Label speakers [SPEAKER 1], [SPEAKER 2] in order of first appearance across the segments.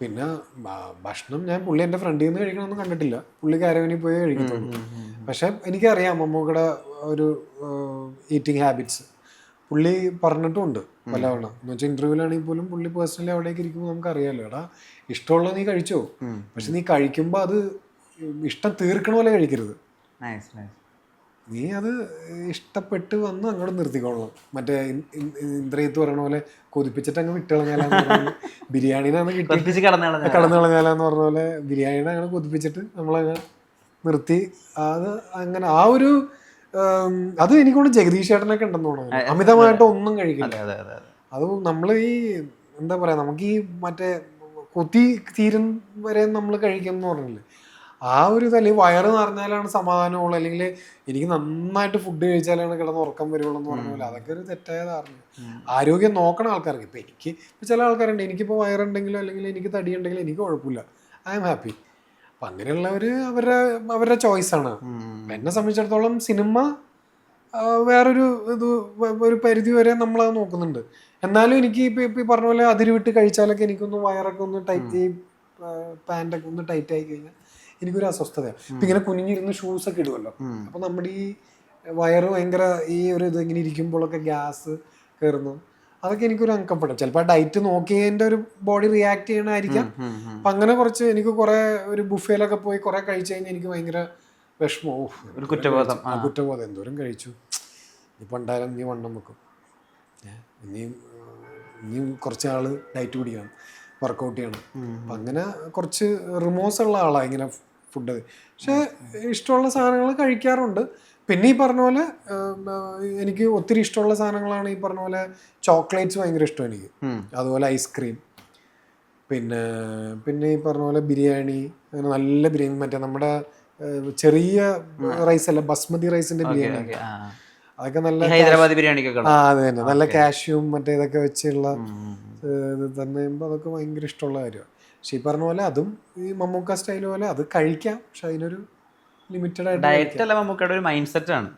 [SPEAKER 1] പിന്നെ ഭക്ഷണം ഞാൻ പുള്ളി എന്റെ ഫ്രണ്ടിൽ നിന്ന് കഴിക്കണമെന്ന് കണ്ടിട്ടില്ല. പുള്ളി കാരവനിൽ പോയി കഴിക്കത്തുള്ളൂ. പക്ഷെ എനിക്കറിയാം മമ്മൂക്കയുടെ ഒരു ഈറ്റിംഗ് ഹാബിറ്റ്സ് പുള്ളി പറഞ്ഞിട്ടുമുണ്ട് പലവണ. എന്ന് വെച്ചാൽ ഇന്റർവ്യൂലാണെങ്കിൽ പോലും പുള്ളി പേഴ്സണലി അവിടേക്ക് ഇരിക്കുമ്പോൾ നമുക്ക് അറിയാമല്ലോ എടാ ഇഷ്ടമുള്ള നീ കഴിച്ചോ. പക്ഷെ നീ കഴിക്കുമ്പോൾ അത് ഇഷ്ടം തീർക്കണ പോലെ കഴിക്കരുത്. നീ അത് ഇഷ്ടപ്പെട്ട് വന്ന് അങ്ങോട്ട് നിർത്തിക്കൊള്ളണം മറ്റേ ഇന്ദ്രിയത്ത് പറയണ പോലെ കൊതിപ്പിച്ചിട്ട് അങ്ങ് വിട്ട് കളഞ്ഞാലും ബിരിയാണിനാണ് കിട്ടി.
[SPEAKER 2] കടന്നു കളഞ്ഞ
[SPEAKER 1] കടന്നു കളഞ്ഞാലാന്ന് പറഞ്ഞ പോലെ ബിരിയാണിനെ അങ്ങനെ കൊതിപ്പിച്ചിട്ട് നമ്മളങ്ങ് നിർത്തി. അത് അങ്ങനെ ആ ഒരു അത് എനിക്കൊണ്ട് ജഗദീഷ് ചേട്ടനൊക്കെ ഉണ്ടെന്ന് തോന്നുന്നു. അമിതമായിട്ട് ഒന്നും കഴിക്കില്ല.
[SPEAKER 2] അതെ
[SPEAKER 1] നമ്മൾ ഈ എന്താ പറയാ നമുക്ക് ഈ മറ്റേ കൊത്തി തീരും വരെ നമ്മൾ കഴിക്കും പറഞ്ഞില്ലേ? ആ ഒരു തല വയറ് നിറഞ്ഞാലാണ് സമാധാനമുള്ളൂ. അല്ലെങ്കിൽ എനിക്ക് നന്നായിട്ട് ഫുഡ് കഴിച്ചാലാണ് കിടന്ന് ഉറക്കം വരുള്ളൂ എന്ന് പറഞ്ഞ പോലെ. അതൊക്കെ ഒരു തെറ്റായ ധാരണ. ആരോഗ്യം നോക്കണ ആൾക്കാർക്ക് ഇപ്പം എനിക്ക് ഇപ്പം ചില ആൾക്കാരുണ്ട്. എനിക്കിപ്പോൾ വയറുണ്ടെങ്കിലോ അല്ലെങ്കിൽ എനിക്ക് തടി ഉണ്ടെങ്കിലും എനിക്ക് കുഴപ്പമില്ല. ഐ ആം ഹാപ്പി അപ്പം അങ്ങനെയുള്ളവർ അവരുടെ അവരുടെ ചോയ്സാണ് എന്നെ സംബന്ധിച്ചിടത്തോളം സിനിമ വേറൊരു ഇത് ഒരു പരിധി വരെ നമ്മളത് നോക്കുന്നുണ്ട്. എന്നാലും എനിക്ക് ഇപ്പം ഇപ്പം ഈ പറഞ്ഞ പോലെ അതിര് വിട്ട് കഴിച്ചാലൊക്കെ എനിക്കൊന്ന് വയറൊക്കെ ഒന്ന് ടൈറ്റ് ഈ പാന്റൊക്കെ ഒന്ന് ടൈറ്റ് ആയി കഴിഞ്ഞാൽ എനിക്കൊരു അസ്വസ്ഥതയാണ് ഇപ്പം ഇങ്ങനെ കുനിഞ്ഞിരുന്ന് ഷൂസ് ഒക്കെ ഇടുമല്ലോ അപ്പം നമ്മുടെ ഈ വയറ് ഭയങ്കര ഈ ഒരു ഇത് ഇങ്ങനെ ഇരിക്കുമ്പോഴൊക്കെ ഗ്യാസ് കയറുന്നു അതൊക്കെ എനിക്കൊരു അൺകംഫർട്ടബിൾ ചിലപ്പോൾ ഡയറ്റ് നോക്കിയതിന്റെ ഒരു ബോഡി റിയാക്ട് ചെയ്യണമായിരിക്കാം. അപ്പം അങ്ങനെ കുറച്ച് എനിക്ക് കുറേ ഒരു ബുഫേലൊക്കെ പോയി കുറേ കഴിച്ചു കഴിഞ്ഞാൽ എനിക്ക് ഭയങ്കര വിഷമവും
[SPEAKER 2] ഒരു കുറ്റബോധം.
[SPEAKER 1] കുറ്റബോധം. എന്തോരം കഴിച്ചു. ഇപ്പം ഉണ്ടായാലും നീ വണ്ണം വെക്കും. ഇനിയും ഇനിയും കുറച്ച് ഡയറ്റ് പിടിക്കണം വർക്കൗട്ട് ചെയ്യണം. അപ്പം അങ്ങനെ കുറച്ച് റിമോസ് ഉള്ള ആളാണ് ഇങ്ങനെ ഫുഡ്. പക്ഷേ ഇഷ്ടമുള്ള സാധനങ്ങൾ കഴിക്കാറുണ്ട്. പിന്നെ ഈ പറഞ്ഞ പോലെ എനിക്ക് ഒത്തിരി ഇഷ്ടമുള്ള സാധനങ്ങളാണ് ഈ പറഞ്ഞ പോലെ ചോക്ലേറ്റ്സ് ഭയങ്കര ഇഷ്ടം എനിക്ക്. അതുപോലെ ഐസ്ക്രീം. പിന്നെ പിന്നെ ഈ പറഞ്ഞ പോലെ ബിരിയാണി അങ്ങനെ നല്ല ബിരിയാണി മറ്റേ നമ്മുടെ ചെറിയ റൈസ് അല്ല ബസ്മതി റൈസിന്റെ ബിരിയാണി അതൊക്കെ നല്ല
[SPEAKER 2] ഹൈദരാബാദ് ബിരിയാണിക്കൊക്കെ
[SPEAKER 1] ആ അത് തന്നെ. നല്ല കാഷ്യൂം മറ്റേ ഇതൊക്കെ വെച്ചുള്ള ഇത് തന്നെ അതൊക്കെ ഭയങ്കര ഇഷ്ടമുള്ള കാര്യമാണ് പക്ഷെ ഈ പറഞ്ഞ പോലെ അതും ഈ മമ്മൂക്ക സ്റ്റൈൽ പോലെ അത് കഴിക്കാം. പക്ഷെ അതിനൊരു ലിമിറ്റഡ് ആയിട്ട്
[SPEAKER 2] ഡയറ്റ് അല്ല നമുക്കവിടെ ഒരു മൈൻഡ് സെറ്റ് ആണ്.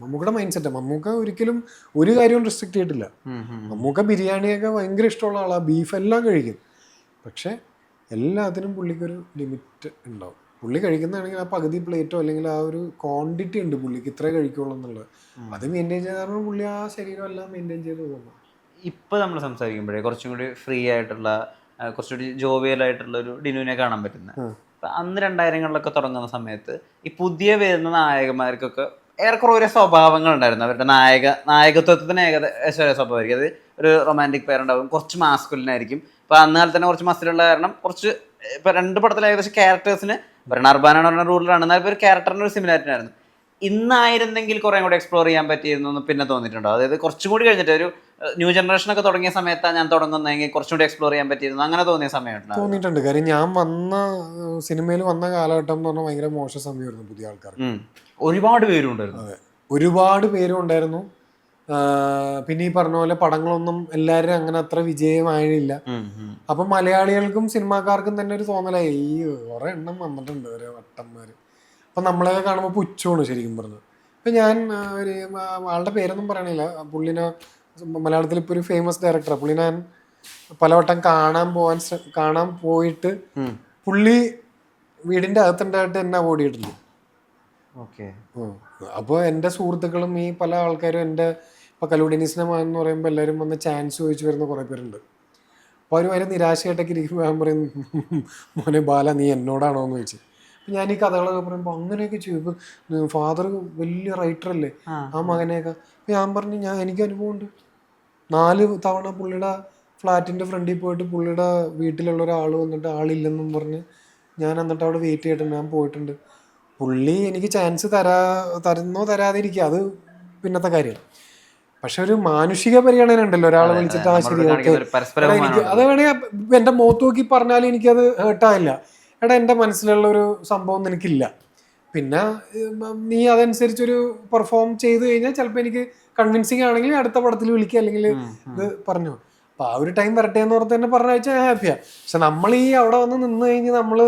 [SPEAKER 1] മമ്മൂക്കയുടെ മൈൻഡ് സെറ്റ് മമ്മൂക്ക ഒരിക്കലും ഒരു കാര്യവും റെസ്ട്രിക്ട് ചെയ്തിട്ടില്ല. മമ്മൂക്ക ബിരിയാണിയൊക്കെ ഭയങ്കര ഇഷ്ടമുള്ള ആളാണ് ബീഫ് എല്ലാം കഴിക്കും. പക്ഷെ എല്ലാത്തിനും പുള്ളിക്കൊരു ലിമിറ്റ് ഉണ്ടാവും. പുള്ളി കഴിക്കുന്നതാണെങ്കിൽ ആ പകുതി പ്ലേറ്റോ അല്ലെങ്കിൽ ആ ഒരു ക്വാണ്ടിറ്റി ഉണ്ട് പുള്ളിക്ക് ഇത്രേ കഴിക്കുള്ളൂ എന്നുള്ളത്. അത് മെയിന്റെയിൻ കാരണം പുള്ളി ആ ശരീരം എല്ലാം മെയിന്റെയിൻ ചെയ്ത് പോകുന്നു
[SPEAKER 2] ഇപ്പോൾ നമ്മൾ സംസാരിക്കുമ്പോഴേ കുറച്ചും കൂടി ഫ്രീ ആയിട്ടുള്ള കുറച്ചുകൂടി ജോവിയൽ ആയിട്ടുള്ള ഒരു ഡിനുവിനെ കാണാൻ പറ്റുന്നത് അപ്പൊ അന്ന് രണ്ടായിരങ്ങളിലൊക്കെ തുടങ്ങുന്ന സമയത്ത് ഈ പുതിയ വരുന്ന നായകന്മാർക്കൊക്കെ ഏറെക്കുറെ ഒരേ സ്വഭാവങ്ങൾ ഉണ്ടായിരുന്നു. അവരുടെ നായക നായകത്വത്തിന് ഏകദേശം ഒരേ സ്വഭാവമായിരിക്കും അത് ഒരു റൊമാന്റിക് പേർ ഉണ്ടാവും. കുറച്ച് മാസ്കുലിനായിരിക്കും ഇപ്പൊ അന്ന് കാലത്ത് തന്നെ കുറച്ച് മസിലുള്ള കാരണം കുറച്ച് ഇപ്പൊ രണ്ട് പടത്തിൽ ഏകദേശം ക്യാരക്ടേഴ്സിന് ഭരണർബാനാണ് അർബാനാണ് റൂളിലാണ് എന്നാൽ ഒരു ക്യാരക്ടറിന് ഒരു സിമിലാരിറ്റി ആയിരുന്നു ഇന്നായിരുന്നെങ്കിൽ കുറേ കൂടി എക്സ്പ്ലോർ ചെയ്യാൻ പറ്റിയിരുന്നു എന്ന് പിന്നെ തോന്നിയിട്ടുണ്ടോ? അതായത് കുറച്ചും കൂടി കഴിഞ്ഞിട്ട് ഒരു ന്യൂ ജനറേഷൻ ഒക്കെ തുടങ്ങിയ സമയത്താണ് ഞാൻ തുടങ്ങുന്നതെങ്കിൽ കുറച്ചും കൂടി എക്സ്പ്ലോർ ചെയ്യാൻ പറ്റിയിരുന്നു. അങ്ങനെ തോന്നിയ സമയമുണ്ട്?
[SPEAKER 1] തോന്നിയിട്ടുണ്ട്. കാര്യം ഞാൻ വന്ന സിനിമയിൽ വന്ന കാലഘട്ടം എന്ന് പറഞ്ഞാൽ ഭയങ്കര മോശം സമയമായിരുന്നു പുതിയ
[SPEAKER 2] ആൾക്കാർ ഒരുപാട് പേരുണ്ടായിരുന്നു
[SPEAKER 1] അതെ. ഒരുപാട് പേരും ഉണ്ടായിരുന്നു. പിന്നെ ഈ പറഞ്ഞ പോലെ പടങ്ങളൊന്നും എല്ലാവരും അങ്ങനെ അത്ര വിജയമായില്ല. അപ്പം മലയാളികൾക്കും സിനിമാക്കാർക്കും തന്നെ ഒരു തോന്നലായി. ഈ കുറെ എണ്ണം വന്നിട്ടുണ്ട് ഒരു വട്ടന്മാർ അപ്പം നമ്മളെ കാണുമ്പോൾ പുച്ഛമാണ് ശരിക്കും പറഞ്ഞത്. ഇപ്പം ഞാൻ ഒരു ആളുടെ പേരൊന്നും പറയണില്ല. പുള്ളിനെ മലയാളത്തിൽ ഇപ്പോൾ ഒരു ഫേമസ് ഡയറക്ടറാണ് പുള്ളി ഞാൻ പലവട്ടം കാണാൻ പോകാൻ കാണാൻ പോയിട്ട്. പുള്ളി വീടിന്റെ അകത്തുണ്ടായിട്ട് എന്നെ ഓടിയിട്ടില്ല
[SPEAKER 2] ഓക്കെ.
[SPEAKER 1] അപ്പോൾ എന്റെ സുഹൃത്തുക്കളും ഈ പല ആൾക്കാരും എന്റെ ഇപ്പോൾ കലൂഡിനിസിനെ എന്ന് പറയുമ്പോൾ എല്ലാവരും വന്ന് ചാൻസ് ചോദിച്ചു വരുന്ന കുറേ പേരുണ്ട്. അപ്പോൾ അവർ വരെ നിരാശയായിട്ടൊക്കെ ഇരിക്കുമ്പോൾ ഞാൻ പറയും മോനെ ബാല നീ എന്നോടാണോ എന്ന് ചോദിച്ചു. ഞാൻ ഈ കഥകളൊക്കെ പറയുമ്പോൾ അങ്ങനെയൊക്കെ ചെയ്യും. ഇപ്പം ഫാദർ വലിയ റൈറ്റർ അല്ലേ?
[SPEAKER 2] ആ.
[SPEAKER 1] മകനെയൊക്കെ. ഞാൻ പറഞ്ഞു ഞാൻ എനിക്ക് അനുഭവമുണ്ട് നാല് തവണ പുള്ളിയുടെ ഫ്ളാറ്റിന്റെ ഫ്രണ്ടിൽ പോയിട്ട് പുള്ളിയുടെ വീട്ടിലുള്ള ഒരാൾ വന്നിട്ട് ആളില്ലെന്നും പറഞ്ഞ് ഞാൻ എന്നിട്ട് അവിടെ വെയിറ്റ് ചെയ്തിട്ടുണ്ട്. ഞാൻ പോയിട്ടുണ്ട്. പുള്ളി എനിക്ക് ചാൻസ് തരാ തരുന്നോ തരാതിരിക്കുക അത് പിന്നത്തെ കാര്യം. പക്ഷെ ഒരു മാനുഷിക പരിഗണന ഉണ്ടല്ലോ. ഒരാളെ വിളിച്ചിട്ട് ആ ശരി ഓക്കെ എനിക്ക് അത് വേണേ എന്റെ മുഖത്ത് നോക്കി പറഞ്ഞാൽ എനിക്കത് ഹേർട്ടായില്ല എടാ എന്റെ മനസ്സിലുള്ള ഒരു സംഭവം നിനക്കില്ല. പിന്നെ നീ അതനുസരിച്ചൊരു പെർഫോം ചെയ്തു കഴിഞ്ഞാൽ ചിലപ്പോൾ എനിക്ക് കൺവിൻസിങ് ആണെങ്കിൽ അടുത്ത പടത്തിൽ വിളിക്കുക അല്ലെങ്കിൽ ഇത് പറഞ്ഞു. അപ്പൊ ആ ഒരു ടൈം വരട്ടെ എന്ന് ഓർത്ത് തന്നെ പറഞ്ഞ വെച്ചാൽ ഹാപ്പിയാ പക്ഷെ നമ്മൾ ഈ അവിടെ വന്ന് നിന്ന് കഴിഞ്ഞ് നമ്മൾ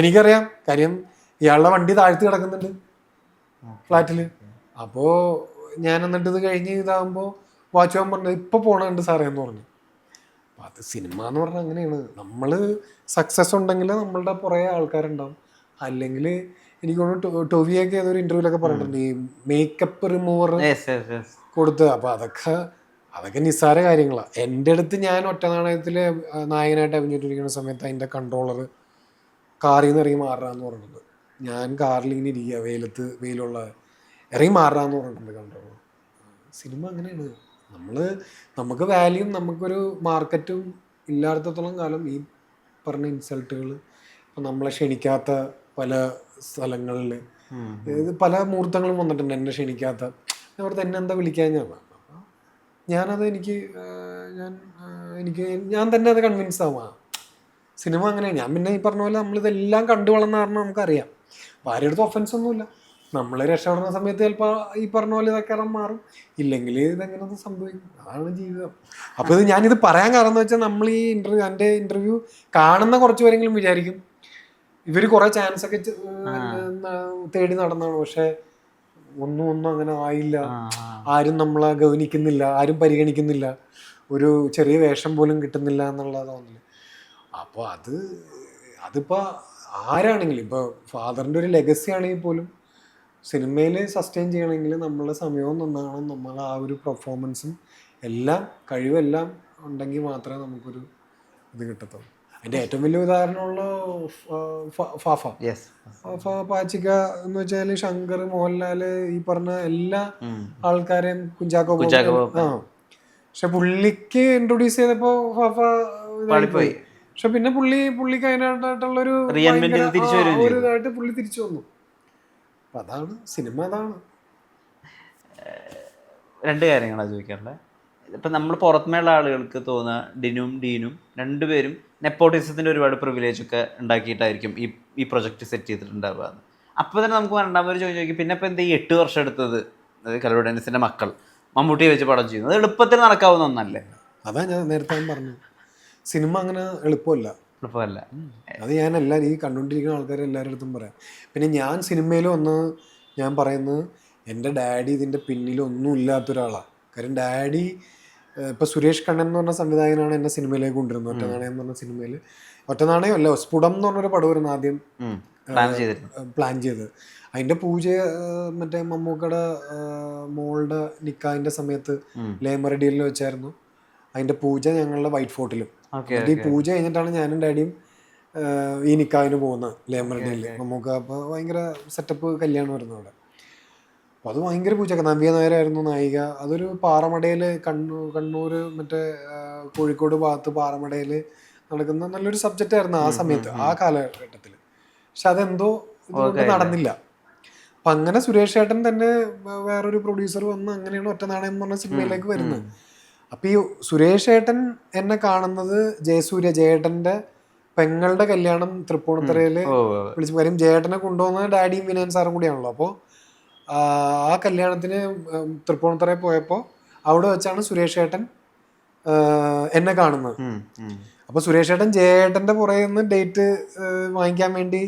[SPEAKER 1] എനിക്കറിയാം കാര്യം ഇയാളുടെ വണ്ടി താഴ്ത്തി കിടക്കുന്നുണ്ട് ഫ്ലാറ്റിൽ അപ്പോൾ ഞാൻ എന്നിട്ട് ഇത് കഴിഞ്ഞ് ഇതാകുമ്പോൾ വാച്ച്മാൻ പറഞ്ഞത് ഇപ്പൊ പോണുണ്ട് സാറേ എന്ന് പറഞ്ഞു. അപ്പൊ അത് സിനിമ എന്ന് പറഞ്ഞാൽ അങ്ങനെയാണ്. നമ്മൾ സക്സസ് ഉണ്ടെങ്കിൽ നമ്മളുടെ പുറകെ ആൾക്കാരുണ്ടാവും. അല്ലെങ്കിൽ എനിക്ക് തോന്നുന്നു ടൊവിയൊക്കെ ഏതൊരു ഇന്റർവ്യൂലൊക്കെ പറഞ്ഞിട്ടുണ്ട്. ഈ മേക്കപ്പ് റിമൂവർ കൊടുത്ത്. അപ്പോൾ അതൊക്കെ അതൊക്കെ നിസ്സാര കാര്യങ്ങളാണ് എന്റെ അടുത്ത് ഞാൻ ഒറ്റ നാണയത്തിൽ നായകനായിട്ട് അഭിനയിച്ചിരിക്കുന്ന സമയത്ത് അതിന്റെ കൺട്രോളർ കാറിൽ നിന്ന് ഇറങ്ങി മാറാന്ന് പറഞ്ഞിട്ടുണ്ട്. ഞാൻ കാറിൽ ഇങ്ങനെ ഇരിക്കുക വെയിലത്ത് വെയിലുള്ള ഇറങ്ങി മാറാന്ന് പറഞ്ഞിട്ടുണ്ട് കൺട്രോളർ സിനിമ അങ്ങനെയാണ്. നമ്മൾ നമുക്ക് വാല്യൂം നമുക്കൊരു മാർക്കറ്റും ഇല്ലാത്തത്തോളം കാലം ഈ പറഞ്ഞ ഇൻസൾട്ടുകൾ ഇപ്പം നമ്മളെ ക്ഷണിക്കാത്ത പല സ്ഥലങ്ങളിൽ ഇത് പല മുഹൂർത്തങ്ങളും വന്നിട്ടുണ്ട് എന്നെ ക്ഷണിക്കാത്ത. അവിടുത്തെ എന്നെ എന്താ വിളിക്കാൻ ഞാൻ? അപ്പം ഞാനത് എനിക്ക് ഞാൻ എനിക്ക് ഞാൻ തന്നെ അത് കൺവിൻസ് ആവാ സിനിമ അങ്ങനെയാണ് ഞാൻ പിന്നെ ഈ പറഞ്ഞ പോലെ നമ്മളിതെല്ലാം കണ്ടു വളർന്ന കാരണം നമുക്കറിയാം. അപ്പോൾ ആരുടെ അടുത്ത് ഒഫൻസ് ഒന്നുമില്ല. നമ്മൾ രക്ഷപ്പെടുന്ന സമയത്ത് ചിലപ്പോൾ ഈ പറഞ്ഞ പോലെ ഇതൊക്കെ ഇടം മാറും. ഇല്ലെങ്കിൽ ഇതെങ്ങനെ ഒന്ന് സംഭവിക്കും. അതാണ് ജീവിതം. അപ്പോൾ ഇത് ഞാനിത് പറയാൻ കാരണം എന്ന് വെച്ചാൽ നമ്മൾ ഈ ഇന്റർവ്യൂ എന്റെ ഇന്റർവ്യൂ കാണുന്ന കുറച്ച് പേരെങ്കിലും വിചാരിക്കും. ഇവർ കുറേ ചാൻസ് ഒക്കെ തേടി നടന്നാണ്. പക്ഷേ ഒന്നും ഒന്നും അങ്ങനെ ആയില്ല. ആരും നമ്മളെ ഗൗനിക്കുന്നില്ല. ആരും പരിഗണിക്കുന്നില്ല. ഒരു ചെറിയ വേഷം പോലും കിട്ടുന്നില്ല എന്നുള്ള തോന്നൽ. അപ്പോൾ അത് അതിപ്പോൾ ആരാണെങ്കിലും ഇപ്പോൾ ഫാദറിന്റെ ഒരു ലെഗസി ആണെങ്കിൽ പോലും സിനിമയിൽ സസ്റ്റെയിൻ ചെയ്യണമെങ്കിൽ നമ്മളുടെ സമയവും നന്നാണ് നമ്മൾ ആ ഒരു പെർഫോമൻസും എല്ലാം കഴിവെല്ലാം ഉണ്ടെങ്കിൽ മാത്രമേ നമുക്കൊരു ഇത് കിട്ടത്തുള്ളൂ. അതിന്റെ ഏറ്റവും വലിയ ഉദാഹരണമുള്ള ഫാഫ.
[SPEAKER 2] യെസ്
[SPEAKER 1] ഫാഫ പാച്ചിക്ക എന്ന് വെച്ചാൽ ശങ്കർ മോഹൻലാൽ ഈ പറഞ്ഞ എല്ലാ ആൾക്കാരെയും കുഞ്ചാക്കോ ആ. പക്ഷെ പുള്ളിക്ക് ഇൻട്രൊഡ്യൂസ് ചെയ്തപ്പോ ഫാഫ. പക്ഷെ പിന്നെ പുള്ളി പുള്ളിക്ക് അതിനായിട്ടുള്ള ഒരു
[SPEAKER 2] Reinvent തിരിച്ചു
[SPEAKER 1] ആ, ഒരു ഇതായിട്ട് പുള്ളി തിരിച്ചു വന്നു. അപ്പൊ അതാണ് സിനിമ അതാണ്.
[SPEAKER 2] രണ്ട് കാര്യങ്ങളാണ് ചോദിക്കാറുള്ളത് ഇപ്പം നമ്മൾ പുറത്തുമേള ആളുകൾക്ക് തോന്നുക ഡിനും ഡീനും രണ്ടുപേരും നെപ്പോട്ടിസത്തിന്റെ ഒരുപാട് പ്രിവിലേജ് ഒക്കെ ഉണ്ടാക്കിയിട്ടായിരിക്കും ഈ ഈ പ്രൊജക്റ്റ് സെറ്റ് ചെയ്തിട്ടുണ്ടാവുക. എന്ന് അപ്പോൾ തന്നെ നമുക്ക് രണ്ടാമത് ചോദിച്ചു ചോദിക്കും പിന്നെ ഇപ്പം എന്താ ഈ എട്ട് വർഷം എടുത്തത്? കലോഡൻസിന്റെ മക്കൾ മമ്മൂട്ടിയെ വെച്ച് പടം ചെയ്യുന്നത് അത് എളുപ്പത്തിൽ നടക്കാവുന്ന ഒന്നല്ലേ?
[SPEAKER 1] അതാ ഞാൻ നേരത്തെ പറഞ്ഞു സിനിമ അങ്ങനെ എളുപ്പമല്ല.
[SPEAKER 2] എളുപ്പമല്ല
[SPEAKER 1] അത് ഞാൻ എല്ലാവരും ഈ കണ്ടുകൊണ്ടിരിക്കുന്ന ആൾക്കാർ എല്ലാവരുടെ അടുത്തും പറയാം. പിന്നെ ഞാൻ സിനിമയിൽ ഒന്ന് ഞാൻ പറയുന്നത് എന്റെ ഡാഡി ഇതിന്റെ പിന്നിലൊന്നും ഇല്ലാത്ത ഒരാളാണ് കാര്യം ഡാഡി ഇപ്പോൾ സുരേഷ് കണ്ണൻ എന്ന് പറഞ്ഞ സംവിധായകനാണ് എന്നെ സിനിമയിലേക്ക് കൊണ്ടുവരുന്നത്. ഒറ്റ നാണയം എന്ന് പറഞ്ഞ സിനിമയിൽ. ഒറ്റ നാണയം അല്ല സ്ഫുടം എന്ന് പറഞ്ഞൊരു പടം വരുന്നു ആദ്യം
[SPEAKER 2] പ്ലാൻ
[SPEAKER 1] ചെയ്തത്. അതിന്റെ പൂജ മറ്റേ മമ്മൂക്കയുടെ മോളുടെ നിക്കാഹിന്റെ സമയത്ത്. ലേമറഡിയിൽ വെച്ചായിരുന്നു. അതിന്റെ പൂജ ഞങ്ങളുടെ വൈറ്റ് ഫോർട്ടിലും. ഈ പൂജ കഴിഞ്ഞിട്ടാണ് ഞാനും ഡാഡിയും ഈ നിക്കാവിന് പോകുന്നത് ലേമറഡിയിൽ നമുക്ക് അപ്പോൾ ഭയങ്കര സെറ്റപ്പ് കല്യാണം വരുന്നു അവിടെ. അപ്പോൾ അത് ഭയങ്കര പൂജയൊക്കെ. നവ്യ നായരായിരുന്നു നായിക. അതൊരു പാറമടയിൽ കണ്ണൂർ കണ്ണൂർ മറ്റേ കോഴിക്കോട് ഭാഗത്ത് പാറമടയിൽ നടക്കുന്ന നല്ലൊരു സബ്ജക്റ്റ് ആയിരുന്നു ആ സമയത്ത് ആ കാലഘട്ടത്തിൽ പക്ഷെ അതെന്തോ ഇതുകൊണ്ട് നടന്നില്ല. അപ്പം അങ്ങനെ സുരേഷ് ഏട്ടൻ തന്നെ വേറൊരു പ്രൊഡ്യൂസർ വന്ന് അങ്ങനെയാണ് ഒറ്റ നാണയം എന്ന് പറഞ്ഞ സിനിമയിലേക്ക് വരുന്നത്. അപ്പൊ ഈ സുരേഷ് ഏട്ടൻ എന്നെ കാണുന്നത് ജയസൂര്യ ജയേട്ടന്റെ പെങ്ങളുടെ കല്യാണം
[SPEAKER 2] തൃപ്പൂണിത്തറയിൽ
[SPEAKER 1] വിളിച്ചു കാര്യം ജയേട്ടനെ കൊണ്ടുപോകുന്നത് ഡാഡിയും വിനയൻ സാറും കൂടിയാണല്ലോ. അപ്പോൾ ആ കല്യാണത്തിന് തൃപ്പൂണിത്തറയിൽ പോയപ്പോൾ അവിടെ വെച്ചാണ് സുരേഷ് ഏട്ടൻ എന്നെ കാണുന്നത്. അപ്പോൾ സുരേഷ് ഏട്ടൻ ജയേട്ടന്റെ പുറകെ നിന്ന് ഡേറ്റ് വാങ്ങിക്കാൻ വേണ്ടി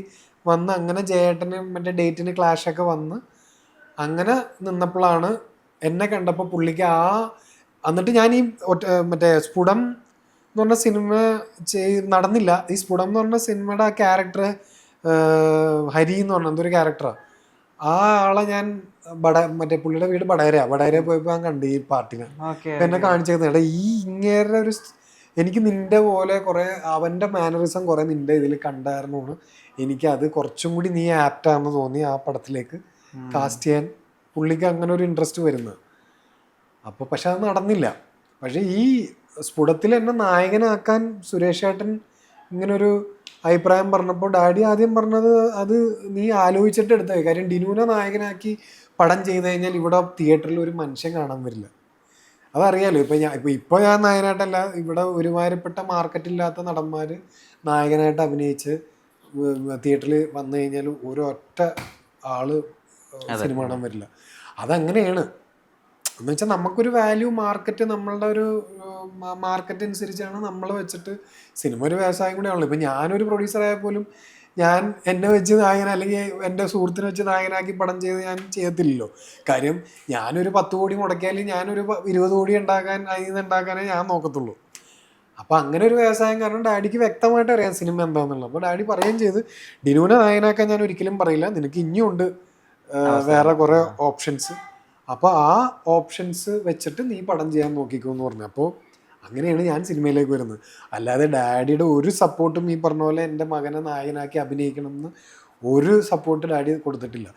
[SPEAKER 1] വന്ന് അങ്ങനെ ജയേട്ടന് മറ്റേ ഡേറ്റിന് ക്ലാഷൊക്കെ വന്ന് അങ്ങനെ നിന്നപ്പോഴാണ് എന്നെ കണ്ടപ്പോൾ പുള്ളിക്ക് ആ എന്നിട്ട് ഞാൻ ഈ മറ്റേ സ്ഫുടം എന്ന് പറഞ്ഞ സിനിമ ചെയ് നടന്നില്ല. ഈ സ്ഫുടം എന്ന് പറഞ്ഞ സിനിമയുടെ ആ ക്യാരക്ടർ ഹരി എന്ന് പറഞ്ഞ എന്തൊരു ക്യാരക്ടറാണ് ആ? ആളെ ഞാൻ ബട മറ്റേ പുള്ളിയുടെ വീട് ബടകര ബടകര പോയപ്പോൾ ഞാൻ കണ്ടു ഈ പാർട്ടിനെ എന്നെ കാണിച്ചേക്കുന്നത് എടാ ഈ ഇങ്ങേരുടെ ഒരു എനിക്ക് നിന്റെ പോലെ കുറെ അവന്റെ മാനറിസം കുറെ നിന്റെ ഇതിൽ കണ്ടായിരുന്നു എനിക്ക് അത് കുറച്ചും കൂടി നീ ആപ്റ്റാന്ന് തോന്നി ആ പടത്തിലേക്ക് കാസ്റ്റ് ചെയ്യാൻ. പുള്ളിക്ക് അങ്ങനെ ഒരു ഇൻട്രസ്റ്റ് വരുന്നത്. അപ്പോൾ പക്ഷെ അത് നടന്നില്ല. പക്ഷേ ഈ സ്ഫുടത്തിൽ എന്നെ നായകനാക്കാൻ സുരേഷ് ഏട്ടൻ ഇങ്ങനൊരു അഭിപ്രായം പറഞ്ഞപ്പോൾ ഡാഡി ആദ്യം പറഞ്ഞത് അത് നീ ആലോചിച്ചിട്ട് എടുത്തത്. കാര്യം ഡിനുവിനെ നായകനാക്കി പടം ചെയ്ത് കഴിഞ്ഞാൽ ഇവിടെ തിയേറ്ററിൽ ഒരു മനുഷ്യൻ കാണാൻ വരില്ല. അതറിയാലോ ഇപ്പം ഞാൻ ഇപ്പം ഇപ്പോൾ ഞാൻ നായകനായിട്ടല്ല ഇവിടെ ഒരുമാതിരിപ്പെട്ട മാർക്കറ്റില്ലാത്ത നടന്മാർ നായകനായിട്ട് അഭിനയിച്ച് തിയേറ്ററിൽ വന്നു കഴിഞ്ഞാൽ ഒരൊറ്റ ആൾ സിനിമ കാണാൻ വരില്ല. അതങ്ങനെയാണ്. എന്ന് വെച്ചാൽ നമുക്കൊരു വാല്യൂ മാർക്കറ്റ് നമ്മളുടെ ഒരു മാർക്കറ്റ് അനുസരിച്ചാണ് നമ്മൾ വെച്ചിട്ട് സിനിമ ഒരു വ്യവസായം കൂടെ ആണല്ലോ ഇപ്പം ഞാനൊരു പ്രൊഡ്യൂസർ ആയാൽ പോലും ഞാൻ എന്നെ വെച്ച് നായകൻ അല്ലെങ്കിൽ എന്റെ സുഹൃത്തിനെ വെച്ച് നായകനാക്കി പടം ചെയ്ത് ഞാൻ ചെയ്യത്തില്ലല്ലോ. കാര്യം ഞാനൊരു പത്ത് കോടി മുടക്കിയാൽ ഞാനൊരു ഇരുപത് കോടി ഉണ്ടാക്കാൻ അതിൽ നിന്ന് ഉണ്ടാക്കാനേ ഞാൻ നോക്കത്തുള്ളൂ. അപ്പോൾ അങ്ങനെ ഒരു വ്യവസായം കാരണം ഡാഡിക്ക് വ്യക്തമായിട്ട് അറിയാം സിനിമ എന്താണെന്നുള്ളത് അപ്പോൾ ഡാഡി പറയുകയും ചെയ്ത് ഡിനുവിനെ നായകനാക്കാൻ ഞാൻ ഒരിക്കലും പറയില്ല. നിനക്ക് ഇനിയുണ്ട് വേറെ കുറേ ഓപ്ഷൻസ് അപ്പോൾ ആ ഓപ്ഷൻസ് വെച്ചിട്ട് നീ പടം ചെയ്യാൻ നോക്കിക്കോ എന്ന് പറഞ്ഞു. അപ്പോൾ അങ്ങനെയാണ് ഞാൻ സിനിമയിലേക്ക് വരുന്നത്. അല്ലാതെ ഡാഡിയുടെ ഒരു സപ്പോർട്ടും ഈ പറഞ്ഞ പോലെ എന്റെ മകനെ നായകനാക്കി അഭിനയിക്കണം എന്ന് ഒരു സപ്പോർട്ട് ഡാഡി കൊടുത്തിട്ടില്ല.